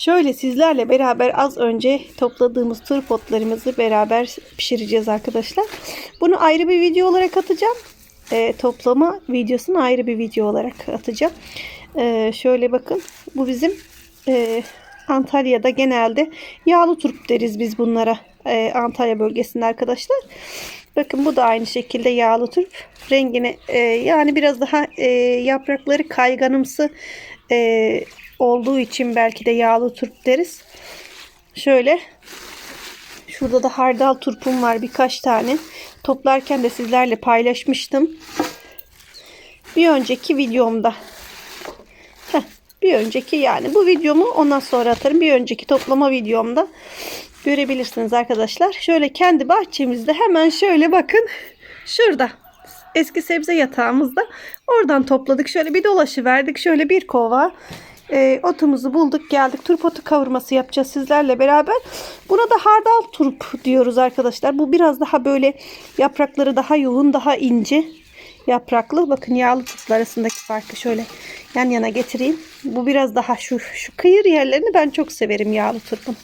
Şöyle sizlerle beraber az önce topladığımız turp otlarımızı beraber pişireceğiz arkadaşlar. Bunu ayrı bir video olarak atacağım. Ee, toplama videosunu ayrı bir video olarak atacağım. Ee, şöyle bakın. Bu bizim e, Antalya'da genelde yağlı turp deriz biz bunlara. Ee, Antalya bölgesinde arkadaşlar. Bakın bu da aynı şekilde yağlı turp. Rengine e, yani biraz daha e, yaprakları kayganımsı e, olduğu için belki de yağlı turp deriz. Şöyle şurada da hardal turpum var birkaç tane. Toplarken de sizlerle paylaşmıştım. Bir önceki videomda. Heh, bir önceki yani bu videomu ondan sonra atarım. Bir önceki toplama videomda görebilirsiniz arkadaşlar. Şöyle kendi bahçemizde hemen şöyle bakın. Şurada eski sebze yatağımızda oradan topladık. Şöyle bir dolaşı verdik. Şöyle bir kova e, otumuzu bulduk geldik. Turp otu kavurması yapacağız sizlerle beraber. Buna da hardal turp diyoruz arkadaşlar. Bu biraz daha böyle yaprakları daha yoğun daha ince yapraklı. Bakın yağlı turplar arasındaki farkı şöyle yan yana getireyim. Bu biraz daha şu, şu kıyır yerlerini ben çok severim yağlı turpun.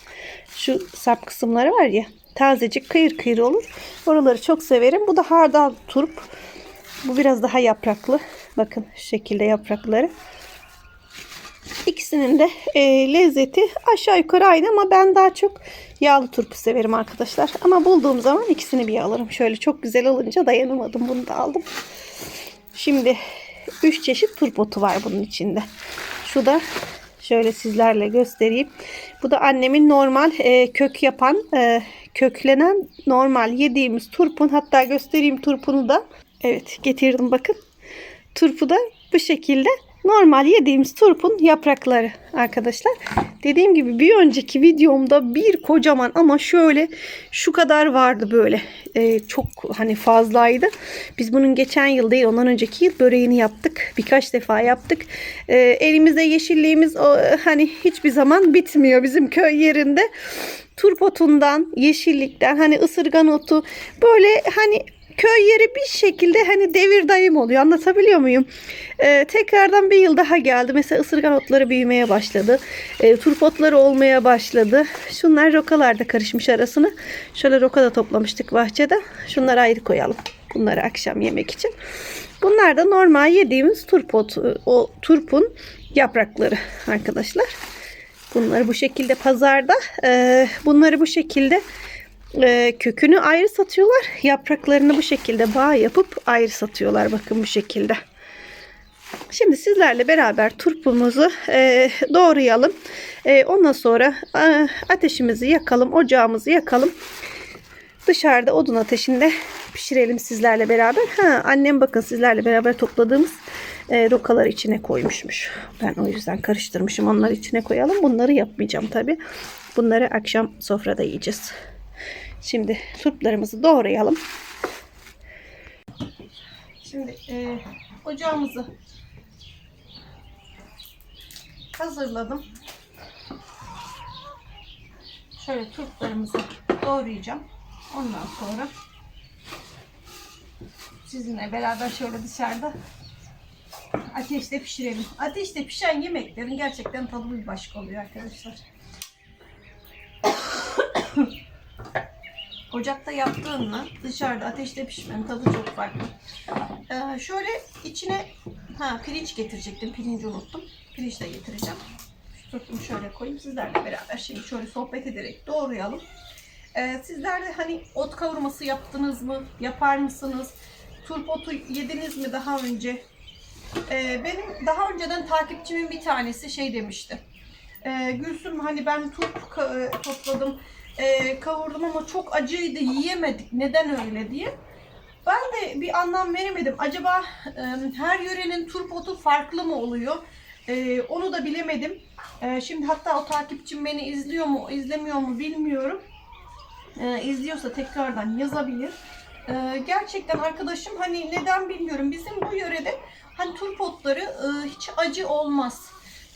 Şu sap kısımları var ya tazecik kıyır kıyır olur. Oraları çok severim. Bu da hardal turp. Bu biraz daha yapraklı. Bakın şu şekilde yaprakları. İkisinin de e, lezzeti aşağı yukarı aynı ama ben daha çok yağlı turpu severim arkadaşlar. Ama bulduğum zaman ikisini bir alırım. Şöyle çok güzel alınca dayanamadım. Bunu da aldım. Şimdi 3 çeşit turp otu var bunun içinde. Şu da şöyle sizlerle göstereyim. Bu da annemin normal e, kök yapan, e, köklenen normal yediğimiz turpun. Hatta göstereyim turpunu da. Evet getirdim bakın. Turpu da bu şekilde normal yediğimiz turpun yaprakları arkadaşlar. Dediğim gibi bir önceki videomda bir kocaman ama şöyle şu kadar vardı böyle. Ee, çok hani fazlaydı. Biz bunun geçen yıl değil ondan önceki yıl böreğini yaptık. Birkaç defa yaptık. Ee, elimizde yeşilliğimiz o, hani hiçbir zaman bitmiyor bizim köy yerinde. Turp otundan, yeşillikten hani ısırgan otu böyle hani köy yeri bir şekilde hani devir dayım oluyor. Anlatabiliyor muyum? Ee, tekrardan bir yıl daha geldi. Mesela ısırgan otları büyümeye başladı. Ee, turp otları olmaya başladı. Şunlar rokalarda karışmış arasını. Şöyle roka da toplamıştık bahçede. Şunları ayrı koyalım. Bunları akşam yemek için. Bunlar da normal yediğimiz turp otu, o turpun yaprakları arkadaşlar. Bunları bu şekilde pazarda e, bunları bu şekilde e, kökünü ayrı satıyorlar. Yapraklarını bu şekilde bağ yapıp ayrı satıyorlar. Bakın bu şekilde. Şimdi sizlerle beraber turpumuzu e, doğrayalım. E, ondan sonra e, ateşimizi yakalım. Ocağımızı yakalım. Dışarıda odun ateşinde pişirelim sizlerle beraber. Ha, annem bakın sizlerle beraber topladığımız e, rokaları içine koymuşmuş. Ben o yüzden karıştırmışım. Onları içine koyalım. Bunları yapmayacağım tabi. Bunları akşam sofrada yiyeceğiz. Şimdi turplarımızı doğrayalım. Şimdi e, ocağımızı hazırladım. Şöyle turplarımızı doğrayacağım. Ondan sonra sizinle beraber şöyle dışarıda ateşte pişirelim. Ateşte pişen yemeklerin gerçekten tadı bir başka oluyor arkadaşlar. Ocakta yaptığınla dışarıda ateşte pişmenin tadı çok farklı. Ee, şöyle içine ha pirinç getirecektim. Pirinci unuttum. Pirinç de getireceğim. Turpumu şöyle koyayım. Sizlerle beraber şimdi şöyle sohbet ederek doğrayalım. Ee, sizler de hani ot kavurması yaptınız mı? Yapar mısınız? Turp otu yediniz mi daha önce? Ee, benim daha önceden takipçimin bir tanesi şey demişti. Ee, Gülsüm hani ben turp e, topladım, e, kavurdum ama çok acıydı, yiyemedik. Neden öyle diye. Ben de bir anlam veremedim. Acaba e, her yörenin turp otu farklı mı oluyor? E, onu da bilemedim. E, şimdi hatta o takipçim beni izliyor mu, izlemiyor mu bilmiyorum. E, izliyorsa tekrardan yazabilir. E, gerçekten arkadaşım hani neden bilmiyorum. Bizim bu yörede hani turp otları e, hiç acı olmaz.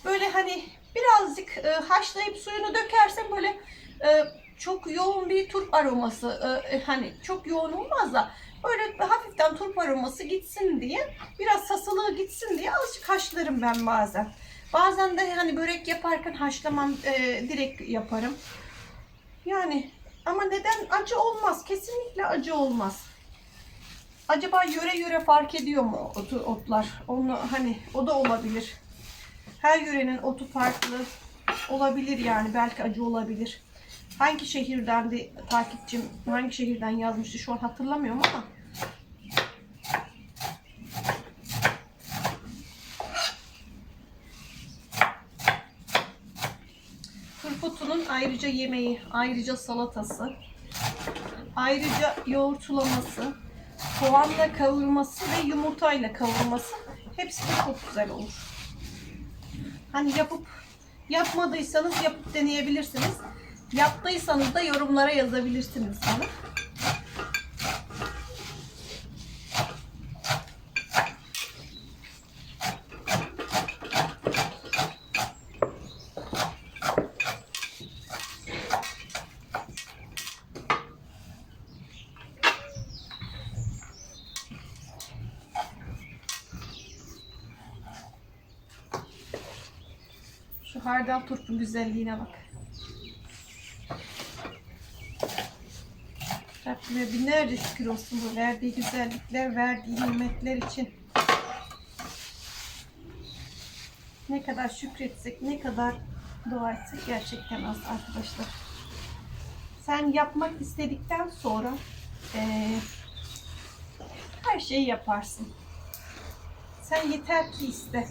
Böyle hani birazcık e, haşlayıp suyunu dökersen böyle e, çok yoğun bir turp aroması e, e, hani çok yoğun olmaz da böyle hafiften turp aroması gitsin diye biraz sasılığı gitsin diye azıcık haşlarım ben bazen. Bazen de hani börek yaparken haşlamam e, direkt yaparım. Yani ama neden acı olmaz? Kesinlikle acı olmaz. Acaba yöre yöre fark ediyor mu otu, otlar? Onu hani o da olabilir. Her yörenin otu farklı olabilir yani belki acı olabilir. Hangi şehirden de takipçim hangi şehirden yazmıştı şu an hatırlamıyorum ama Turputunun ayrıca yemeği, ayrıca salatası, ayrıca yoğurtlaması, soğanla kavurması ve yumurtayla kavurması hepsi de çok güzel olur. Hani yapıp yapmadıysanız yapıp deneyebilirsiniz. Yaptıysanız da yorumlara yazabilirsiniz bana. Şu hardal turpun güzelliğine bak. Rabbime binlerce şükür olsun bu verdiği güzellikler, verdiği nimetler için. Ne kadar şükretsek, ne kadar dua etsek gerçekten az arkadaşlar. Sen yapmak istedikten sonra eee, her şeyi yaparsın. Sen yeter ki iste.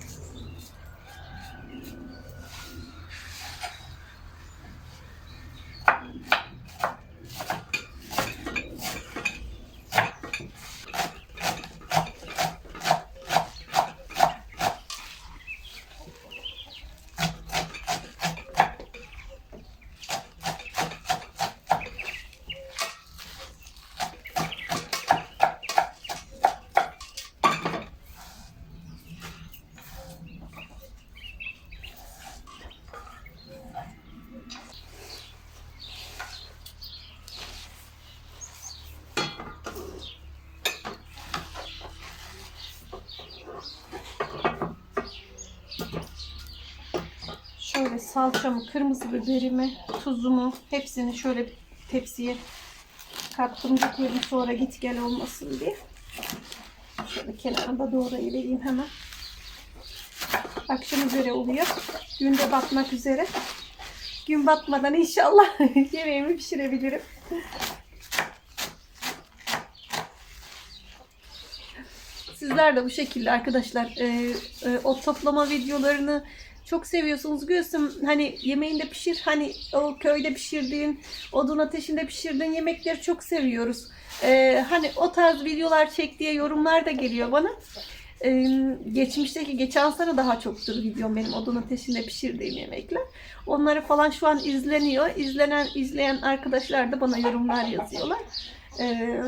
Şöyle salçamı, kırmızı biberimi, tuzumu hepsini şöyle bir tepsiye kattım koydum sonra git gel olmasın diye. Şöyle kenarında doğrayıvereyim hemen. Akşam üzere oluyor. Gün de batmak üzere. Gün batmadan inşallah yemeğimi pişirebilirim. Sizler de bu şekilde arkadaşlar e, e, ot toplama videolarını çok seviyorsunuz. Gülsüm hani yemeğinde pişir hani o köyde pişirdiğin odun ateşinde pişirdiğin yemekleri çok seviyoruz. E, hani o tarz videolar çek diye yorumlar da geliyor bana. E, geçmişteki geçen sene daha çoktur videom benim odun ateşinde pişirdiğim yemekler. Onları falan şu an izleniyor. İzlenen izleyen arkadaşlar da bana yorumlar yazıyorlar. E,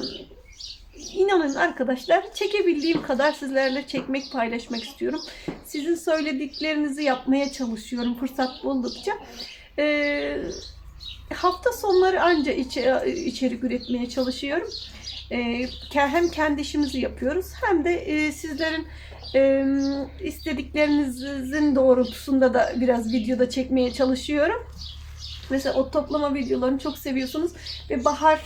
İnanın arkadaşlar çekebildiğim kadar sizlerle çekmek, paylaşmak istiyorum. Sizin söylediklerinizi yapmaya çalışıyorum fırsat buldukça. Ee, hafta sonları anca içe- içerik üretmeye çalışıyorum. E, ke- hem kendi işimizi yapıyoruz hem de e, sizlerin e, istediklerinizin doğrultusunda da biraz videoda çekmeye çalışıyorum. Mesela o toplama videolarını çok seviyorsunuz ve bahar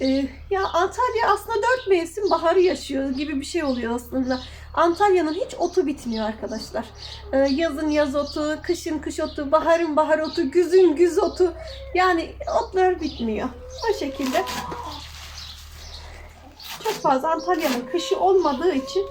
e, ya Antalya aslında dört mevsim baharı yaşıyor gibi bir şey oluyor aslında. Antalya'nın hiç otu bitmiyor arkadaşlar. E, yazın yaz otu, kışın kış otu, baharın bahar otu, güzün güz otu. Yani otlar bitmiyor. O şekilde. Çok fazla Antalya'nın kışı olmadığı için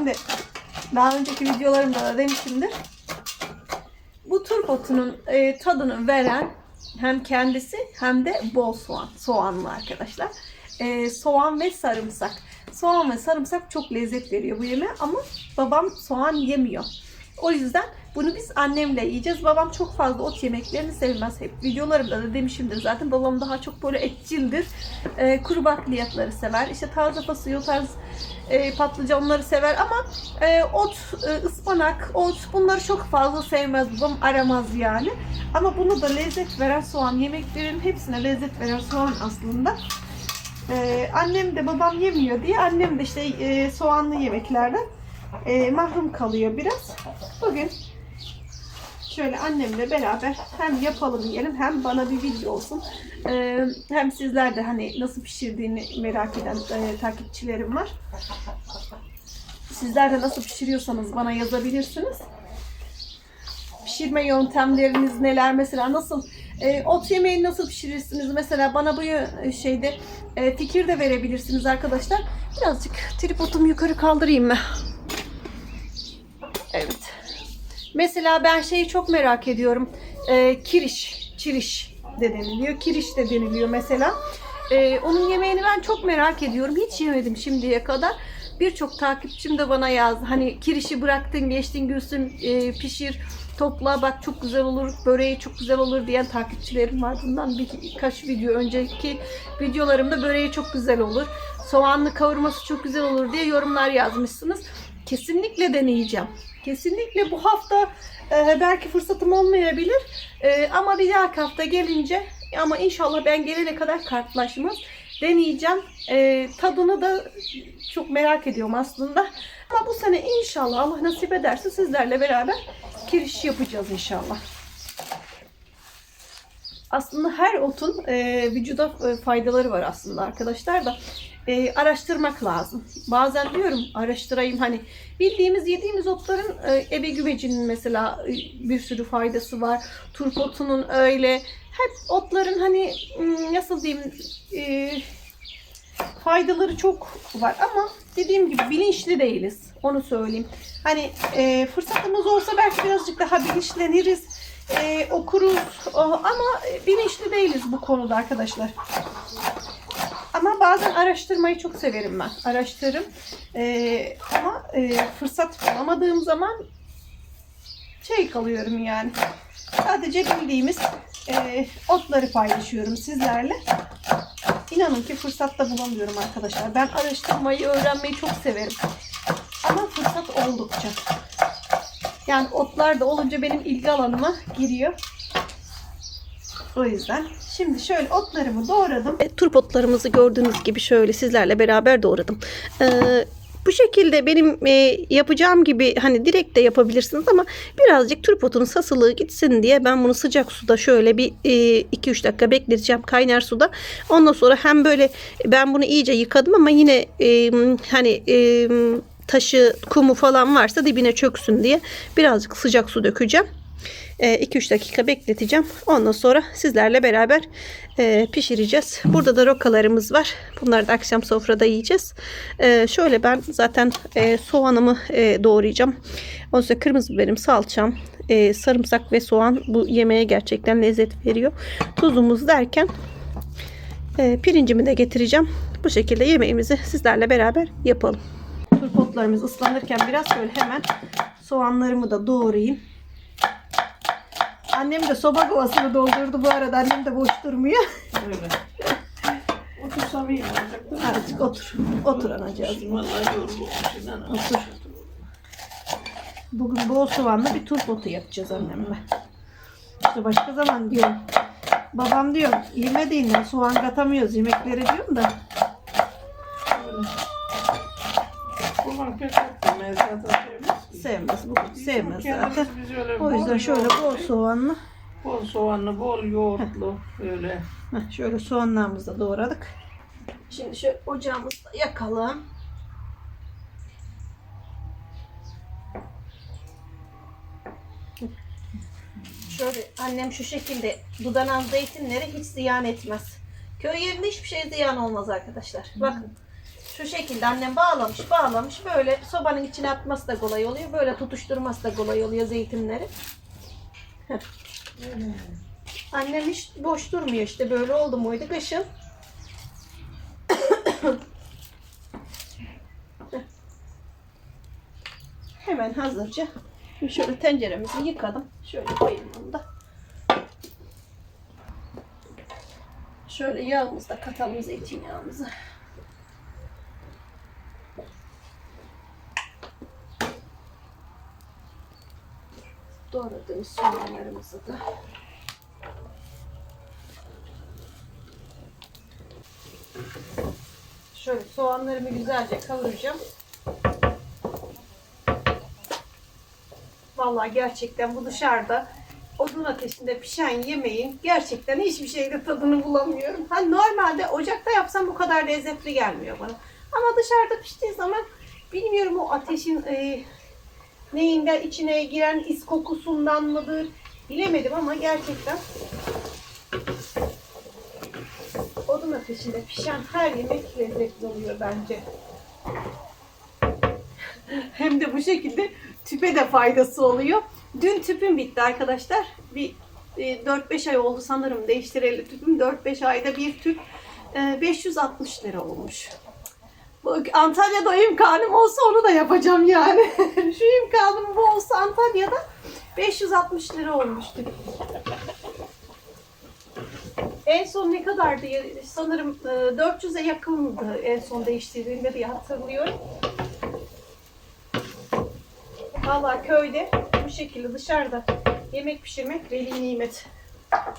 Şimdi daha önceki videolarımda da demişimdir. Bu turp otunun e, tadını veren hem kendisi hem de bol soğan. Soğanlı arkadaşlar. E, soğan ve sarımsak. Soğan ve sarımsak çok lezzet veriyor bu yemeğe ama babam soğan yemiyor. O yüzden bunu biz annemle yiyeceğiz. Babam çok fazla ot yemeklerini sevmez. Hep videolarımda da demişimdir zaten. Babam daha çok böyle etçildir. E, kuru bakliyatları sever. İşte taze fasulye, o tarz e, patlıcanları sever ama e, ot, e, ıspanak, ot bunları çok fazla sevmez. Babam aramaz yani. Ama bunu da lezzet veren soğan, yemeklerin hepsine lezzet veren soğan aslında. E, annem de babam yemiyor diye annem de işte e, soğanlı yemeklerden e, mahrum kalıyor biraz. Bugün şöyle annemle beraber hem yapalım yiyelim hem bana bir video olsun. E, hem sizler de hani nasıl pişirdiğini merak eden e, takipçilerim var. Sizler de nasıl pişiriyorsanız bana yazabilirsiniz. Pişirme yöntemleriniz neler? Mesela nasıl e, ot yemeğini nasıl pişirirsiniz? Mesela bana bu yö- şeyde e, fikir de verebilirsiniz arkadaşlar. Birazcık tripodumu yukarı kaldırayım mı? Evet. Mesela ben şeyi çok merak ediyorum. E, kiriş, çiriş de deniliyor. Kiriş de deniliyor mesela. E, onun yemeğini ben çok merak ediyorum. Hiç yemedim şimdiye kadar. Birçok takipçim de bana yazdı. Hani kirişi bıraktın, geçtin Gülsüm e, pişir, topla bak çok güzel olur, böreği çok güzel olur diyen takipçilerim var. Bundan birkaç video önceki videolarımda böreği çok güzel olur. Soğanlı kavurması çok güzel olur diye yorumlar yazmışsınız. Kesinlikle deneyeceğim. Kesinlikle bu hafta e, belki fırsatım olmayabilir. E, ama bir dahaki hafta gelince ama inşallah ben gelene kadar kartlaşmaz. Deneyeceğim. E, tadını da çok merak ediyorum aslında. Ama bu sene inşallah Allah nasip ederse sizlerle beraber kiriş yapacağız inşallah. Aslında her otun e, vücuda e, faydaları var aslında arkadaşlar da e, araştırmak lazım. Bazen diyorum araştırayım hani bildiğimiz yediğimiz otların e, ebe gümecinin mesela e, bir sürü faydası var. Turp otunun öyle. Hep otların hani nasıl diyeyim e, faydaları çok var ama dediğim gibi bilinçli değiliz. Onu söyleyeyim. Hani e, fırsatımız olsa belki birazcık daha bilinçleniriz, e, okuruz o, ama e, bilinçli değiliz bu konuda arkadaşlar. Ama bazen araştırmayı çok severim ben. Araştırırım. E, ama e, fırsat bulamadığım zaman şey kalıyorum yani. Sadece bildiğimiz e, otları paylaşıyorum sizlerle. İnanın ki fırsat da bulamıyorum arkadaşlar. Ben araştırmayı, öğrenmeyi çok severim. Ama fırsat oldukça. Yani otlar da olunca benim ilgi alanıma giriyor. O yüzden. Şimdi şöyle otlarımı doğradım. E, turp otlarımızı gördüğünüz gibi şöyle sizlerle beraber doğradım. Ee, bu şekilde benim e, yapacağım gibi hani direkt de yapabilirsiniz ama birazcık turp otunun sasılığı gitsin diye ben bunu sıcak suda şöyle bir 2-3 dakika bekleteceğim kaynar suda. Ondan sonra hem böyle ben bunu iyice yıkadım ama yine e, hani e, taşı kumu falan varsa dibine çöksün diye birazcık sıcak su dökeceğim. 2-3 dakika bekleteceğim. Ondan sonra sizlerle beraber e, pişireceğiz. Burada da rokalarımız var. Bunları da akşam sofrada yiyeceğiz. E, şöyle ben zaten e, soğanımı e, doğrayacağım. Ondan sonra kırmızı biberim, salçam, sarımsak ve soğan bu yemeğe gerçekten lezzet veriyor. Tuzumuz derken pirincimi de getireceğim. Bu şekilde yemeğimizi sizlerle beraber yapalım. Turpotlarımız ıslanırken biraz şöyle hemen soğanlarımı da doğrayayım. Annem de soba kovasını doldurdu bu arada. Annem de boş durmuyor. Öyle. Otursam iyi olacak. değil mi? Artık otur. Otur anacığım. Vallahi. Otur. Bugün bol soğanlı bir turp otu yapacağız annemle. İşte başka zaman diyorum. Babam diyor yemediğinden soğan katamıyoruz yemeklere diyorum da. Öyle. Babam pek etmez zaten sevmez. Sevmez bu sevmez Kendimiz zaten. biz öyle O yüzden şöyle bol soğanlı. Bol soğanlı, bol yoğurtlu böyle. Heh, şöyle soğanlarımızı da doğradık. Şimdi şu ocağımızı da yakalım. Şöyle annem şu şekilde dudanan zeytinleri hiç ziyan etmez. Köy yerinde hiçbir şey ziyan olmaz arkadaşlar. Bakın şu şekilde annem bağlamış bağlamış böyle sobanın içine atması da kolay oluyor. Böyle tutuşturması da kolay oluyor zeytinleri. Annem hiç boş durmuyor işte böyle oldu muydu kışın. Hemen hazırca şöyle tenceremizi yıkadım. Şöyle koyayım onu da. Şöyle yağımızı da katalım zeytinyağımızı. Doğradığımız soğanlarımızı da. Şöyle soğanlarımı güzelce kavuracağım. Vallahi gerçekten bu dışarıda odun ateşinde pişen yemeğin gerçekten hiçbir şeyde tadını bulamıyorum. Hani normalde ocakta yapsam bu kadar lezzetli gelmiyor bana. Ama dışarıda piştiği zaman bilmiyorum o ateşin e, neyinden içine giren is kokusundan mıdır bilemedim ama gerçekten odun ateşinde pişen her yemek lezzetli oluyor bence. Hem de bu şekilde tüpe de faydası oluyor. Dün tüpüm bitti arkadaşlar. Bir e, 4-5 ay oldu sanırım değiştireli tüpüm. 4-5 ayda bir tüp e, 560 lira olmuş. Antalya'da imkanım olsa onu da yapacağım yani. Şu imkanım bu olsa Antalya'da 560 lira olmuştu. En son ne kadardı? Sanırım e, 400'e yakındı en son değiştirdiğimde diye hatırlıyorum. Valla köyde bu şekilde dışarıda yemek pişirmek veli nimet.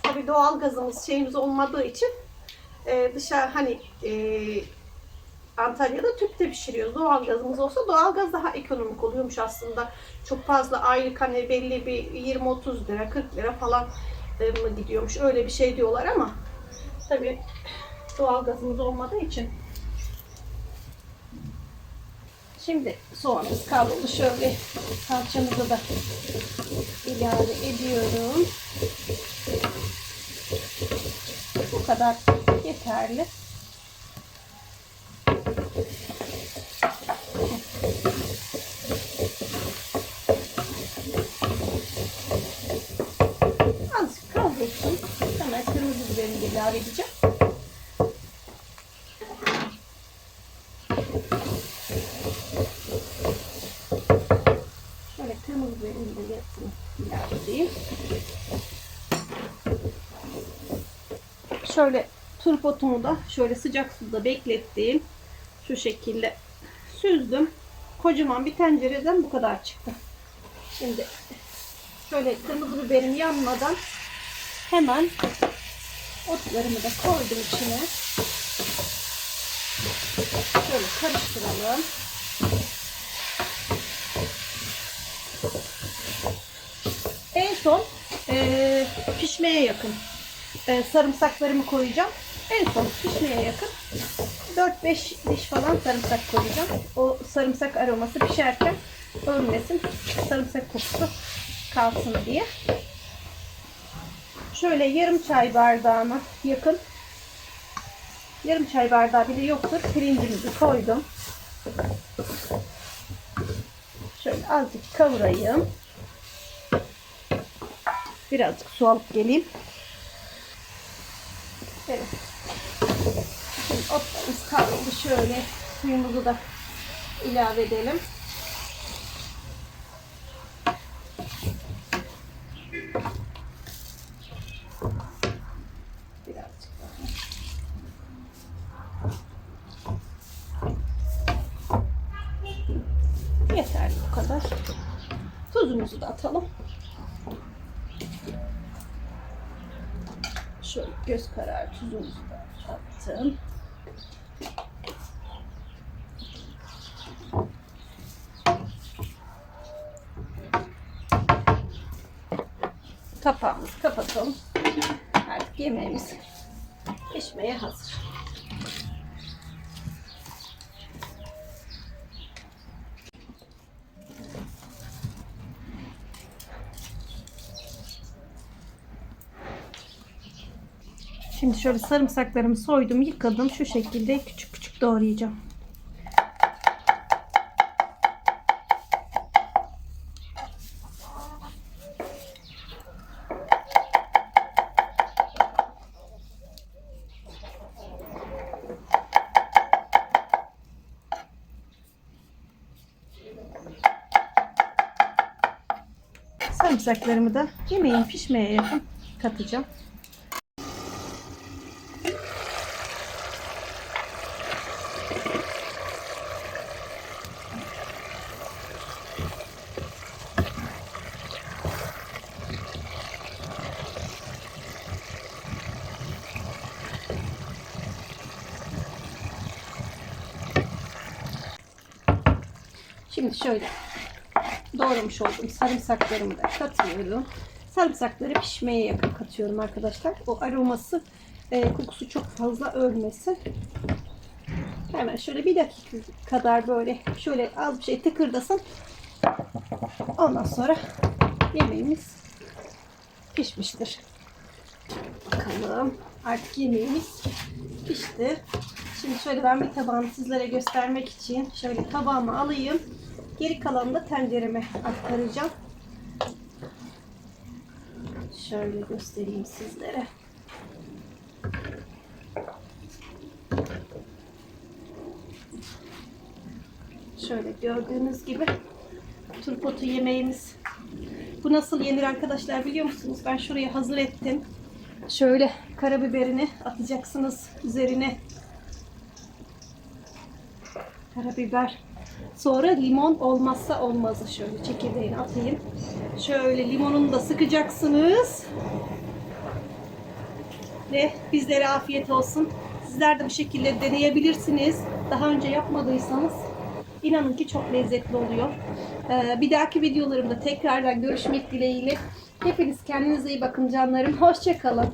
Tabii doğal gazımız şeyimiz olmadığı için e, dışarı hani e, Antalya'da tüpte pişiriyoruz. Doğal gazımız olsa doğal gaz daha ekonomik oluyormuş aslında. Çok fazla aylık hani belli bir 20-30 lira 40 lira falan e, mı gidiyormuş. Öyle bir şey diyorlar ama tabii doğal gazımız olmadığı için Şimdi soğanımız kavruldu. Şöyle salçamızı da ilave ediyorum. Bu kadar yeterli. Azıcık kavrulsun. Hemen kırmızı biberini ilave edeceğim. Şöyle kırmızı de yarısını ilave edeyim. Şöyle turp otumu da şöyle sıcak suda beklettim. Şu şekilde süzdüm. Kocaman bir tencereden bu kadar çıktı. Şimdi şöyle kırmızı biberim yanmadan hemen otlarımı da koydum içine. Şöyle karıştıralım. En son eee, pişmeye yakın eee, sarımsaklarımı koyacağım. En son pişmeye yakın 4-5 diş falan sarımsak koyacağım. O sarımsak aroması pişerken ölmesin. Sarımsak kokusu kalsın diye. Şöyle yarım çay bardağına yakın yarım çay bardağı bile yoktur. Pirincimizi koydum. Şöyle azıcık kavurayım. Birazcık su alıp geleyim. Evet. Şimdi otlarımız kavruldu. Şöyle suyumuzu da ilave edelim. da atalım. Şöyle göz kararı tuzumuzu da attım. Kapağımızı kapatalım. Artık yemeğimiz pişmeye hazır. Şimdi şöyle sarımsaklarımı soydum, yıkadım. Şu şekilde küçük küçük doğrayacağım. Sarımsaklarımı da yemeğin pişmeye yakın katacağım. Şimdi şöyle doğramış olduğum sarımsaklarımı da katıyorum. Sarımsakları pişmeye yakın katıyorum arkadaşlar. O aroması, e, kokusu çok fazla ölmesin. Hemen şöyle bir dakika kadar böyle şöyle az bir şey tıkırdasın. Ondan sonra yemeğimiz pişmiştir. Bakalım. Artık yemeğimiz pişti. Şimdi şöyle ben bir tabağını sizlere göstermek için şöyle tabağımı alayım. Geri kalanını da tencereme aktaracağım. Şöyle göstereyim sizlere. Şöyle gördüğünüz gibi turpotu yemeğimiz. Bu nasıl yenir arkadaşlar biliyor musunuz? Ben şuraya hazır ettim. Şöyle karabiberini atacaksınız üzerine. Karabiber. Sonra limon olmazsa olmazı. Şöyle çekirdeğini atayım. Şöyle limonunu da sıkacaksınız. Ve bizlere afiyet olsun. Sizler de bu şekilde deneyebilirsiniz. Daha önce yapmadıysanız inanın ki çok lezzetli oluyor. Ee, bir dahaki videolarımda tekrardan görüşmek dileğiyle. Hepiniz kendinize iyi bakın canlarım. Hoşçakalın.